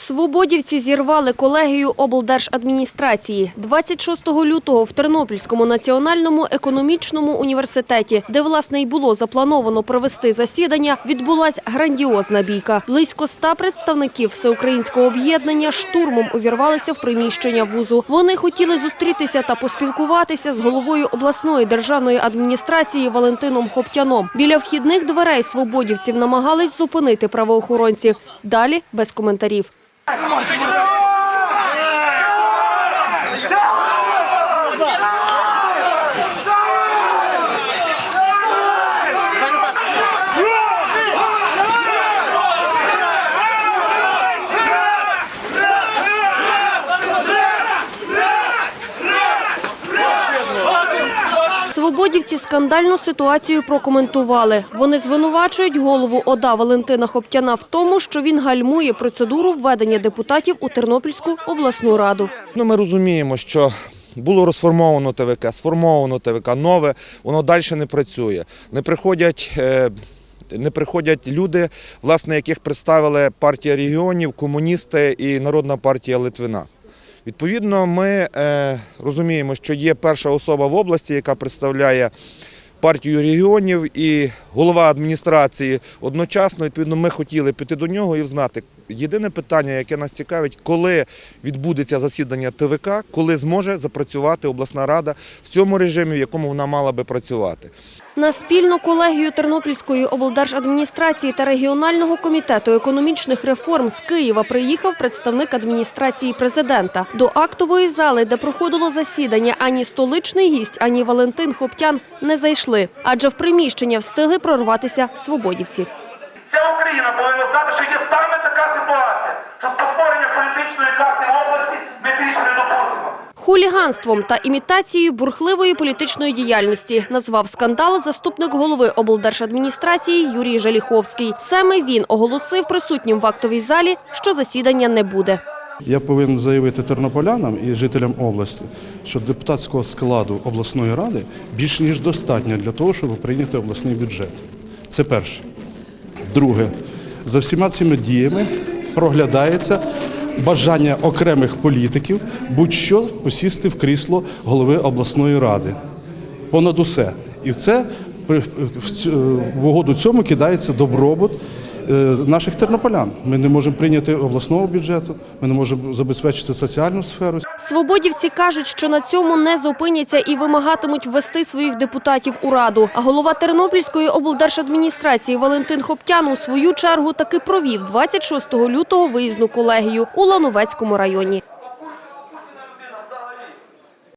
Свободівці зірвали колегію облдержадміністрації 26 лютого в Тернопільському національному економічному університеті, де власне й було заплановано провести засідання, відбулась грандіозна бійка. Близько ста представників всеукраїнського об'єднання штурмом увірвалися в приміщення вузу. Вони хотіли зустрітися та поспілкуватися з головою обласної державної адміністрації Валентином Хоптяном. Біля вхідних дверей свободівців намагались зупинити правоохоронці. Далі без коментарів. Come on, come on. Свободівці скандальну ситуацію прокоментували. Вони звинувачують голову ОДА Валентина Хоптяна в тому, що він гальмує процедуру введення депутатів у Тернопільську обласну раду. Ну, ми розуміємо, що було розформовано ТВК, сформовано ТВК, нове, воно далі не працює. Не приходять. е, Не приходять люди, власне, яких представили партія регіонів, комуністи і Народна партія Литвина. Відповідно, ми е, розуміємо, що є перша особа в області, яка представляє партію регіонів і голова адміністрації одночасно. Відповідно, ми хотіли піти до нього і знати. Єдине питання, яке нас цікавить, коли відбудеться засідання ТВК, коли зможе запрацювати обласна рада в цьому режимі, в якому вона мала би працювати. На спільну колегію Тернопільської облдержадміністрації та регіонального комітету економічних реформ з Києва приїхав представник адміністрації президента. До актової зали, де проходило засідання, ані столичний гість, ані Валентин Хоптян не зайшли, адже в приміщення встигли прорватися свободівці. Вся Україна повинна знати, що є саме така ситуація, що спотворення політичної карти області ми більше не допустимо. Хуліганством та імітацією бурхливої політичної діяльності назвав скандал заступник голови облдержадміністрації Юрій Жаліховський. Саме він оголосив присутнім в актовій залі, що засідання не буде. Я повинен заявити тернополянам і жителям області, що депутатського складу обласної ради більш ніж достатньо для того, щоб прийняти обласний бюджет. Це перше. Друге, за всіма цими діями проглядається бажання окремих політиків будь-що посісти в крісло голови обласної ради. Понад усе. І це при- в угоду цьому кидається добробут е, наших тернополян. Ми не можемо прийняти обласного бюджету, ми не можемо забезпечити соціальну сферу. Свободівці кажуть, що на цьому не зупиняться і вимагатимуть ввести своїх депутатів у раду. А голова Тернопільської облдержадміністрації Валентин Хоптян у свою чергу таки провів 26 лютого виїзну колегію у Лановецькому районі.